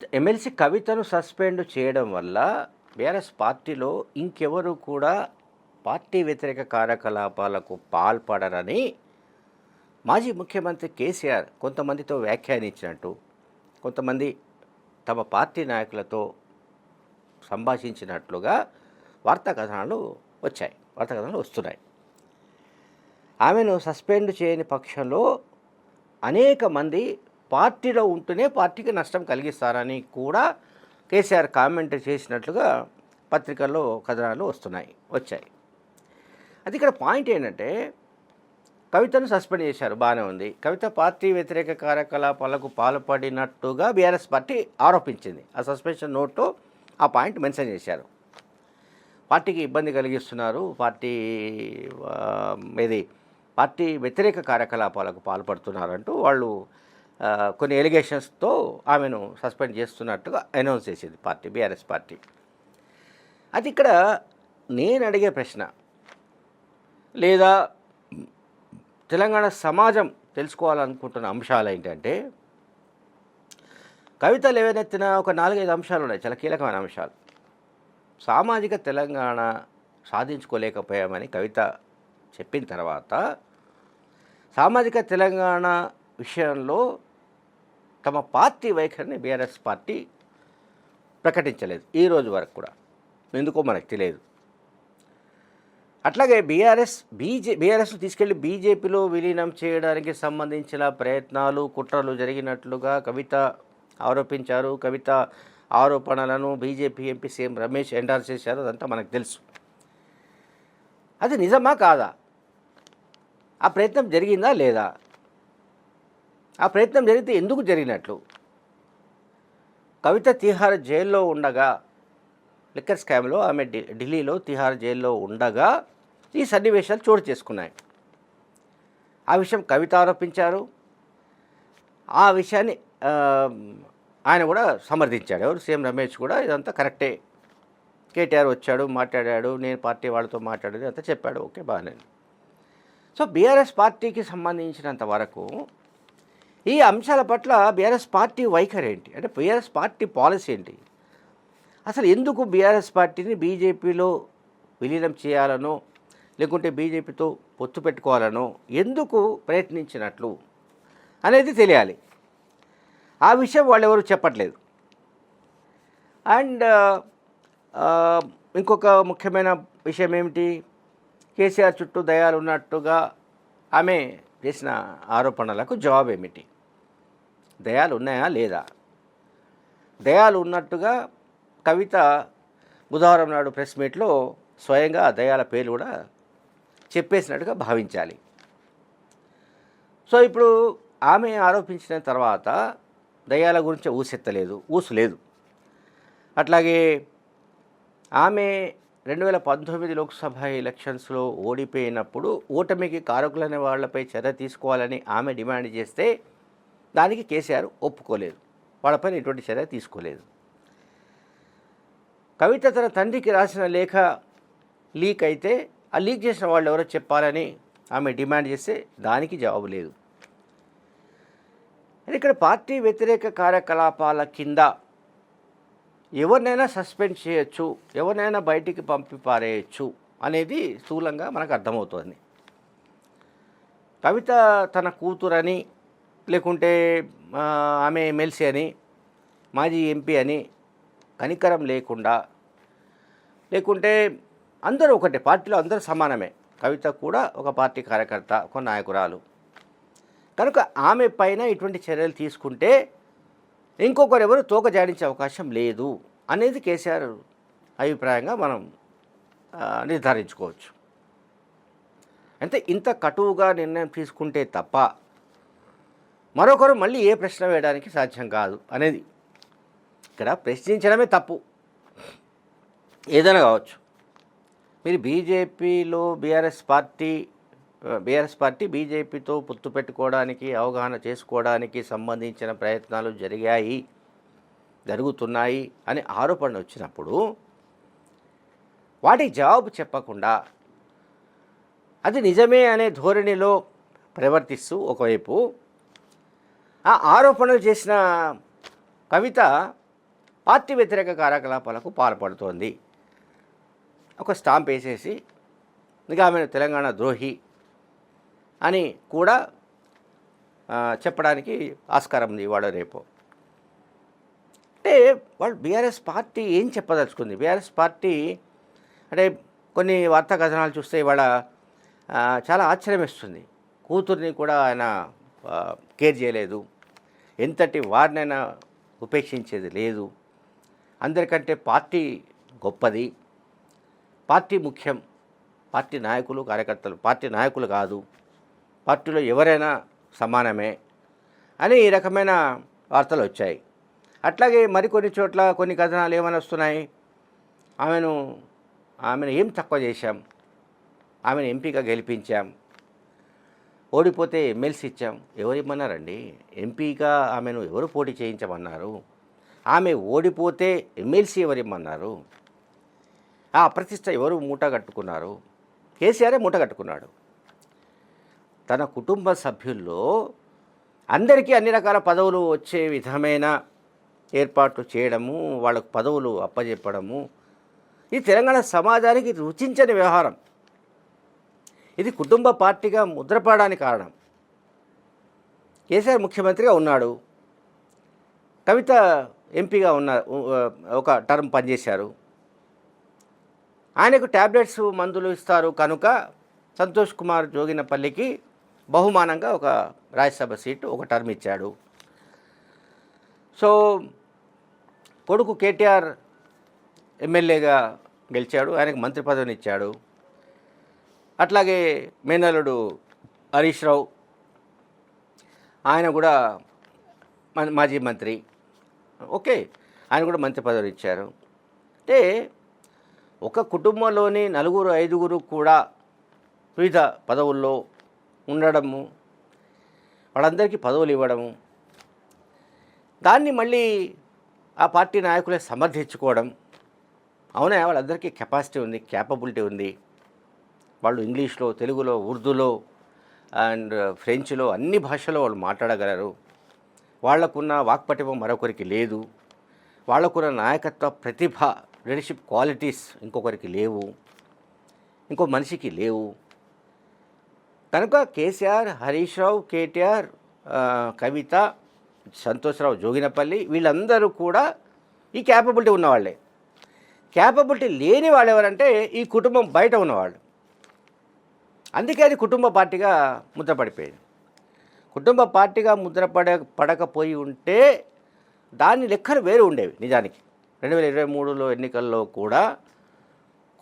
MLC కవితను suspend చేయడం వల్ల బీఆర్ఎస్ పార్టీలో ఇంకెవరు కూడా పార్టీ వ్యతిరేక కార్యకలాపాలకు పాల్పడరని మాజీ ముఖ్యమంత్రి కేసీఆర్ కొంతమందితో వ్యాఖ్యానించినట్టు కొంతమంది తమ పార్టీ నాయకులతో సంభాషించినట్లుగా వార్తా కథనాలు వచ్చాయి వార్తా కథనాలు వస్తున్నాయి. ఆమెను సస్పెండ్ చేయని పక్షంలో అనేక మంది పార్టీలో ఉంటూనే పార్టీకి నష్టం కలిగిస్తారని కూడా కేసీఆర్ కామెంట్ చేసినట్లుగా పత్రికల్లో కథనాలు వస్తున్నాయి వచ్చాయి. అది ఇక్కడ పాయింట్ ఏంటంటే కవితను సస్పెండ్ చేశారు బాగానే ఉంది. కవిత పార్టీ వ్యతిరేక కార్యకలాపాలకు పాల్పడినట్టుగా బీఆర్ఎస్ పార్టీ ఆరోపించింది. ఆ సస్పెన్షన్ నోటు ఆ పాయింట్ మెన్షన్ చేశారు. పార్టీకి ఇబ్బంది కలిగిస్తున్నారు పార్టీ ఏది ఇది పార్టీ వ్యతిరేక కార్యకలాపాలకు పాల్పడుతున్నారంటూ వాళ్ళు కొన్ని ఎలిగేషన్స్తో ఆమెను సస్పెండ్ చేస్తున్నట్టుగా అనౌన్స్ చేసింది పార్టీ బీఆర్ఎస్ పార్టీ. అది ఇక్కడ నేను అడిగే ప్రశ్న లేదా తెలంగాణ సమాజం తెలుసుకోవాలనుకుంటున్న అంశాలు ఏంటంటే కవితలు లేవనెత్తిన ఒక నాలుగైదు అంశాలు ఉన్నాయి చాలా కీలకమైన అంశాలు. సామాజిక తెలంగాణ సాధించుకోలేకపోయామని కవిత చెప్పిన తర్వాత సామాజిక తెలంగాణ విషయంలో తమ పార్టీ వైఖరిని బీఆర్ఎస్ పార్టీ ప్రకటించలేదు. ఈ రోజు వరకు కూడా. ఎందుకో మనకు తెలియదు. అట్లాగే బీఆర్ఎస్ బీజే బీఆర్ఎస్ తీసుకెళ్ళి బీజేపీలో విలీనం చేయడానికి సంబంధించిన ప్రయత్నాలు కుట్రలు జరిగినట్లుగా కవిత ఆరోపించారు. కవిత ఆరోపణలను బీజేపీ ఎంపీ సీఎం రమేష్ ఎండార్ చేశారు. అదంతా మనకు తెలుసు. అది నిజమా కాదా? ఆ ప్రయత్నం జరిగిందా లేదా? ఆ ప్రయత్నం జరిగితే ఎందుకు జరిగినట్లు? కవిత తిహార్ జైల్లో ఉండగా లిక్కర్ స్కామ్లో ఆమె ఢి- ఢిల్లీలో తిహార్ జైల్లో ఉండగా ఈ సన్నివేశాలు చోటు చేసుకున్నాయి. ఆ విషయం కవిత ఆరోపించారు. ఆ విషయాన్ని ఆయన కూడా సమర్థించాడు. ఎవరు? సీఎం రమేష్ కూడా ఇదంతా కరెక్టే. కేటీఆర్ వచ్చాడు మాట్లాడాడు నేను పార్టీ వాళ్ళతో మాట్లాడేది అంతా చెప్పాడు. ఓకే బాగానే. సో బీఆర్ఎస్ పార్టీకి సంబంధించినంత వరకు ఈ అంశాల పట్ల బీఆర్ఎస్ పార్టీ వైఖరి ఏంటి? అంటే బీఆర్ఎస్ పార్టీ పాలసీ ఏంటి? అసలు ఎందుకు బీఆర్ఎస్ పార్టీని బీజేపీలో విలీనం చేయాలనో లేకుంటే బీజేపీతో పొత్తు పెట్టుకోవాలనో ఎందుకు ప్రయత్నించినట్లు అనేది తెలియాలి. ఆ విషయం వాళ్ళు ఎవరు చెప్పట్లేదు. అండ్ ఇంకొక ముఖ్యమైన విషయం ఏమిటి? కేసీఆర్ చుట్టూ దయాలు ఉన్నట్టుగా ఆమె చేసిన ఆరోపణలకు జవాబు ఏమిటి? దయాలు ఉన్నాయా లేదా? దయాలు ఉన్నట్టుగా కవిత బుధవారం నాడు ప్రెస్ మీట్లో స్వయంగా ఆ దయాల పేర్లు కూడా చెప్పేసినట్టుగా భావించాలి. సో ఇప్పుడు ఆమె ఆరోపించిన తర్వాత దయాల గురించి ఊసెత్తలేదు ఊసు లేదు అట్లాగే ఆమె రెండు వేల పంతొమ్మిది లోక్సభ ఎలక్షన్స్లో ఓడిపోయినప్పుడు ఓటమికి కారకులనే వాళ్ళపై చర్య తీసుకోవాలని ఆమె డిమాండ్ చేస్తే దానికి కేసీఆర్ ఒప్పుకోలేదు. వాళ్ళపైన ఎటువంటి చర్య తీసుకోలేదు. కవిత తన తండ్రికి రాసిన లేఖ లీక్ అయితే ఆ లీక్ చేసిన వాళ్ళు ఎవరో చెప్పాలని ఆమె డిమాండ్ చేస్తే దానికి జవాబు లేదు. ఇక్కడ పార్టీ వ్యతిరేక కార్యకలాపాల కింద ఎవరినైనా సస్పెండ్ చేయొచ్చు ఎవరినైనా బయటికి పంపి పారేయచ్చు అనేది స్థూలంగా మనకు అర్థమవుతుంది. కవిత తన కూతురని లేకుంటే ఆమె ఎమ్మెల్సీ అని మాజీ ఎంపీ అని కనికరం లేకుండా లేకుంటే అందరూ ఒకటే పార్టీలో అందరూ సమానమే. కవిత కూడా ఒక పార్టీ కార్యకర్త ఒక నాయకురాలు. కనుక ఆమె పైన ఇటువంటి చర్యలు తీసుకుంటే ఇంకొకరు ఎవరు తోక జాడించే అవకాశం లేదు అనేది కేసీఆర్ అభిప్రాయంగా మనం నిర్ధారించుకోవచ్చు. అంటే ఇంత కటువుగా నిర్ణయం తీసుకుంటే తప్ప మరొకరు మళ్ళీ ఏ ప్రశ్న వేయడానికి సాధ్యం కాదు అనేది. ఇక్కడ ప్రశ్నించడమే తప్పు. ఏదైనా కావచ్చు. మీరు బీజేపీలో బీఆర్ఎస్ పార్టీ బీఆర్ఎస్ పార్టీ బీజేపీతో పొత్తు పెట్టుకోవడానికి అవగాహన చేసుకోవడానికి సంబంధించిన ప్రయత్నాలు జరిగాయి జరుగుతున్నాయి అని ఆరోపణ వచ్చినప్పుడు వాటికి జవాబు చెప్పకుండా అది నిజమే అనే ధోరణిలో ప్రవర్తిస్తూ ఒకవైపు ఆ ఆరోపణలు చేసిన కవిత పార్టీ వ్యతిరేక కార్యకలాపాలకు పాల్పడుతోంది. ఒక స్టాంప్ వేసేసి ఇంకా ఆమె తెలంగాణ ద్రోహి అని కూడా చెప్పడానికి ఆస్కారం ఉంది ఇవాళ రేపు. అంటే వాళ్ళు బీఆర్ఎస్ పార్టీ ఏం చెప్పదలుచుకుంది? బీఆర్ఎస్ పార్టీ అంటే కొన్ని వార్తా కథనాలు చూస్తే ఇవాళ చాలా ఆశ్చర్యం ఇస్తుంది కూతుర్ని కూడా ఆయన కేర్ చేయలేదు. ఎంతటి వారినైనా ఉపేక్షించేది లేదు. అందరికంటే పార్టీ గొప్పది. పార్టీ ముఖ్యం. పార్టీ నాయకులు కార్యకర్తలు. పార్టీ నాయకులు కాదు. పార్టీలో ఎవరైనా సమానమే అని ఈ రకమైన వార్తలు వచ్చాయి. అట్లాగే మరికొన్ని చోట్ల కొన్ని కథనాలు ఏమని వస్తున్నాయి? ఆమెను ఆమెను ఏం తక్కువ చేశాం? ఆమెను ఎంపీగా గెలిపించాం? ఓడిపోతే ఎమ్మెల్సీ ఇచ్చాం. ఎవరు ఇమ్మన్నారండి ఎంపీగా ఆమెను ఎవరు పోటీ చేయించమన్నారు? ఆమె ఓడిపోతే ఎమ్మెల్సీ ఎవరు ఇమ్మన్నారు ఆ ప్రతిష్ట ఎవరు మూట కట్టుకున్నారు? కేసీఆరే మూట కట్టుకున్నాడు. తన కుటుంబ సభ్యుల్లో అందరికీ అన్ని రకాల పదవులు వచ్చే విధమైన ఏర్పాట్లు చేయడము వాళ్ళకు పదవులు అప్పజెప్పడము ఇది తెలంగాణ సమాజానికి రుచించని వ్యవహారం. ఇది కుటుంబ పార్టీగా ముద్రపడడానికి కారణం. కేసీఆర్ ముఖ్యమంత్రిగా ఉన్నాడు. కవిత ఎంపీగా ఉన్న ఒక టర్మ్ పనిచేశారు. ఆయనకు ట్యాబ్లెట్స్ మందులు ఇస్తారు కనుక సంతోష్ కుమార్ జోగినపల్లికి బహుమానంగా ఒక రాజ్యసభ సీటు ఒక టర్మ్ ఇచ్చాడు. సో కొడుకు కేటీఆర్ ఎమ్మెల్యేగా గెలిచాడు. ఆయనకు మంత్రి పదవిని ఇచ్చాడు. అట్లాగే మేనల్లుడు హరీష్ రావు ఆయన కూడా మన- మాజీ మంత్రి. ఓకే ఆయన కూడా మంత్రి పదవి ఇచ్చారు. అంటే ఒక కుటుంబంలోని నలుగురు ఐదుగురు కూడా వివిధ పదవుల్లో ఉండడము వాళ్ళందరికీ పదవులు ఇవ్వడము దాన్ని మళ్ళీ ఆ పార్టీ నాయకులే సమర్థించుకోవడం అవునా? వాళ్ళందరికీ కెపాసిటీ ఉంది క్యాపబిలిటీ ఉంది. వాళ్ళు ఇంగ్లీష్లో తెలుగులో ఉర్దూలో అండ్ ఫ్రెంచ్లో అన్ని భాషలో వాళ్ళు మాట్లాడగలరు. వాళ్ళకున్న వాక్పటిమ మరొకరికి లేదు. వాళ్ళకున్న నాయకత్వ ప్రతిభ లీడర్షిప్ క్వాలిటీస్ ఇంకొకరికి లేవు. ఇంకో మనిషికి లేవు. కనుక కేసీఆర్ హరీష్ రావు కేటీఆర్ కవిత సంతోష్రావు జోగినపల్లి వీళ్ళందరూ కూడా ఈ క్యాపబిలిటీ ఉన్నవాళ్ళే క్యాపబిలిటీ లేని వాళ్ళు ఎవరంటే ఈ కుటుంబం బయట ఉన్నవాళ్ళు. అందుకే అది కుటుంబ పార్టీగా ముద్రపడిపోయింది కుటుంబ పార్టీగా ముద్రపడ పడకపోయి ఉంటే దాని లెక్కలు వేరు ఉండేవి నిజానికి. రెండు వేల ఇరవై మూడులో ఎన్నికల్లో కూడా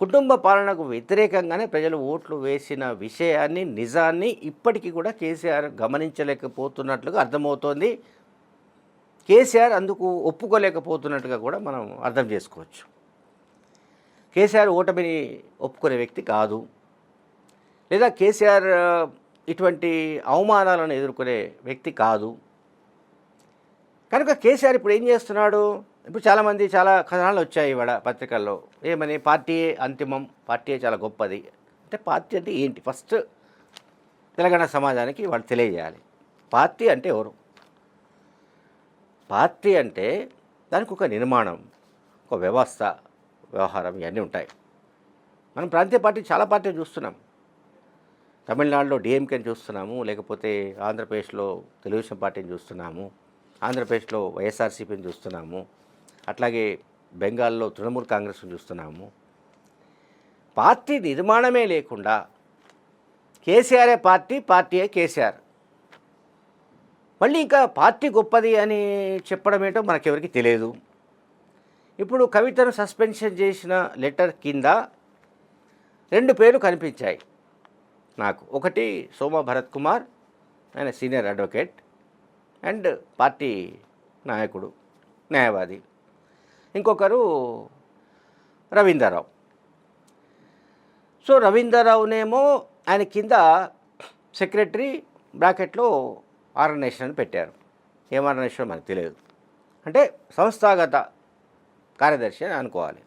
కుటుంబ పాలనకు వ్యతిరేకంగానే ప్రజలు ఓట్లు వేసిన విషయాన్ని నిజాన్ని ఇప్పటికీ కూడా కేసీఆర్ గమనించలేకపోతున్నట్లుగా అర్థమవుతోంది. కేసీఆర్ అందుకు ఒప్పుకోలేకపోతున్నట్టుగా కూడా మనం అర్థం చేసుకోవచ్చు. కేసీఆర్ ఓటమిని ఒప్పుకునే వ్యక్తి కాదు. లేదా కేసీఆర్ ఇటువంటి అవమానాలను ఎదుర్కొనే వ్యక్తి కాదు. కనుక కేసీఆర్ ఇప్పుడు ఏం చేస్తున్నాడు? ఇప్పుడు చాలామంది చాలా కథనాలు వచ్చాయి ఇవాడ పత్రికల్లో. ఏమని? పార్టీయే అంతిమం. పార్టీయే చాలా గొప్పది. అంటే పార్టీ అంటే ఏంటి? ఫస్ట్ తెలంగాణ సమాజానికి వాళ్ళు తెలియజేయాలి. పార్టీ అంటే ఎవరు? పార్టీ అంటే దానికి ఒక నిర్మాణం ఒక వ్యవస్థ వ్యవహారం ఇవన్నీ ఉంటాయి. మనం ప్రాంతీయ పార్టీ చాలా పార్టీలు చూస్తున్నాం. తమిళనాడులో డిఎంకేని చూస్తున్నాము లేకపోతే ఆంధ్రప్రదేశ్లో తెలుగుదేశం పార్టీని చూస్తున్నాము ఆంధ్రప్రదేశ్లో వైఎస్ఆర్సీపీని చూస్తున్నాము అట్లాగే బెంగాల్లో తృణమూల్ కాంగ్రెస్ని చూస్తున్నాము. పార్టీ నిర్మాణమే లేకుండా కేసీఆరే పార్టీ పార్టీయే కేసీఆర్. మళ్ళీ ఇంకా పార్టీ గొప్పది అని చెప్పడం ఏంటో మనకెవరికి తెలియదు. ఇప్పుడు కవితను సస్పెన్షన్ చేసిన లెటర్ కింద రెండు పేర్లు కనిపించాయి. నాకు. ఒకటి సోమ భరత్ కుమార్ ఆయన సీనియర్ అడ్వకేట్ అండ్ పార్టీ నాయకుడు న్యాయవాది. ఇంకొకరు రవీందర్రావు. సో రవీందర్రావునేమో ఆయన కింద సెక్రటరీ బ్రాకెట్లో ఆర్గనైజేషన్ అని పెట్టారు. ఏం ఆర్గనైజేషన్ మనకు తెలియదు. అంటే సంస్థాగత కార్యదర్శి అని అనుకోవాలి.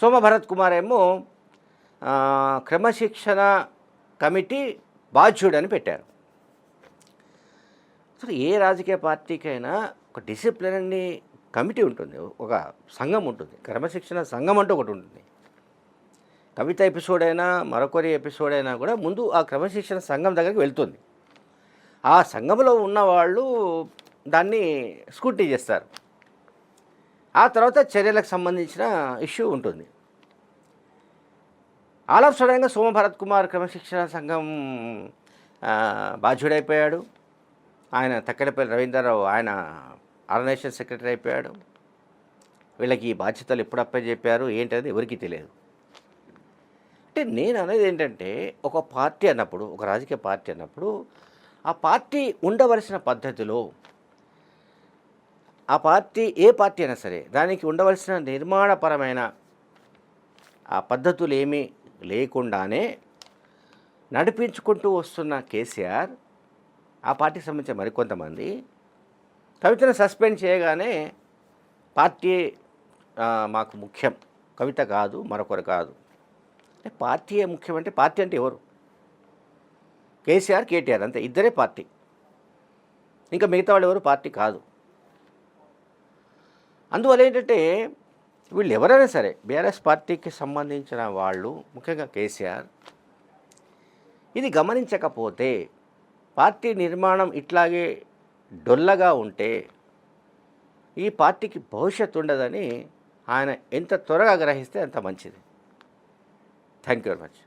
సోమ భరత్ కుమార్ ఏమో క్రమశిక్షణ కమిటీ బాధ్యుడని పెట్టారు. అసలు ఏ రాజకీయ పార్టీకైనా ఒక డిసిప్లిన్ని కమిటీ ఉంటుంది ఒక సంఘం ఉంటుంది క్రమశిక్షణ సంఘం అంటూ ఒకటి ఉంటుంది. కవిత ఎపిసోడ్ అయినా మరొకరి ఎపిసోడ్ అయినా కూడా ముందు ఆ క్రమశిక్షణ సంఘం దగ్గరికి వెళ్తుంది. ఆ సంఘంలో ఉన్న వాళ్ళు దాన్ని స్కూటీ చేస్తారు. ఆ తర్వాత చర్యలకు సంబంధించిన ఇష్యూ ఉంటుంది. ఆల్ ఆఫ్ సడన్గా సోమ భరత్ కుమార్ క్రమశిక్షణ సంఘం బాధ్యుడైపోయాడు. ఆయన తక్కడపల్లి రవీంద్రరావు ఆయన ఆర్గనైజేషన్ సెక్రటరీ అయిపోయాడు. వీళ్ళకి ఈ బాధ్యతలు ఎప్పుడు అప్పచెప్పారు ఏంటనేది ఎవరికీ తెలియదు. అంటే నేను అనేది ఏంటంటే ఒక పార్టీ అన్నప్పుడు ఒక రాజకీయ పార్టీ అన్నప్పుడు ఆ పార్టీ ఉండవలసిన పద్ధతిలో ఆ పార్టీ ఏ పార్టీ అయినా సరే దానికి ఉండవలసిన నిర్మాణపరమైన ఆ పద్ధతులు ఏమి లేకుండానే నడిపించుకుంటూ వస్తున్న కేసీఆర్ ఆ పార్టీకి సంబంధించిన మరికొంతమంది కవితను సస్పెండ్ చేయగానే పార్టీ మాకు ముఖ్యం. కవిత కాదు మరొకరు కాదు. పార్టీయే ముఖ్యం అంటే పార్టీ అంటే ఎవరు? కేసీఆర్ కేటీఆర్ అంతే. ఇద్దరే పార్టీ. ఇంకా మిగతా వాళ్ళు ఎవరు? పార్టీ కాదు. అందువల్ల ఏంటంటే వీళ్ళు ఎవరైనా సరే బీఆర్ఎస్ పార్టీకి సంబంధించిన వాళ్ళు ముఖ్యంగా కేసీఆర్ ఇది గమనించకపోతే పార్టీ నిర్మాణం ఇట్లాగే డొల్లగా ఉంటే ఈ పార్టీకి భవిష్యత్తు ఉండదని ఆయన ఎంత త్వరగా గ్రహిస్తే అంత మంచిది. Thank you very much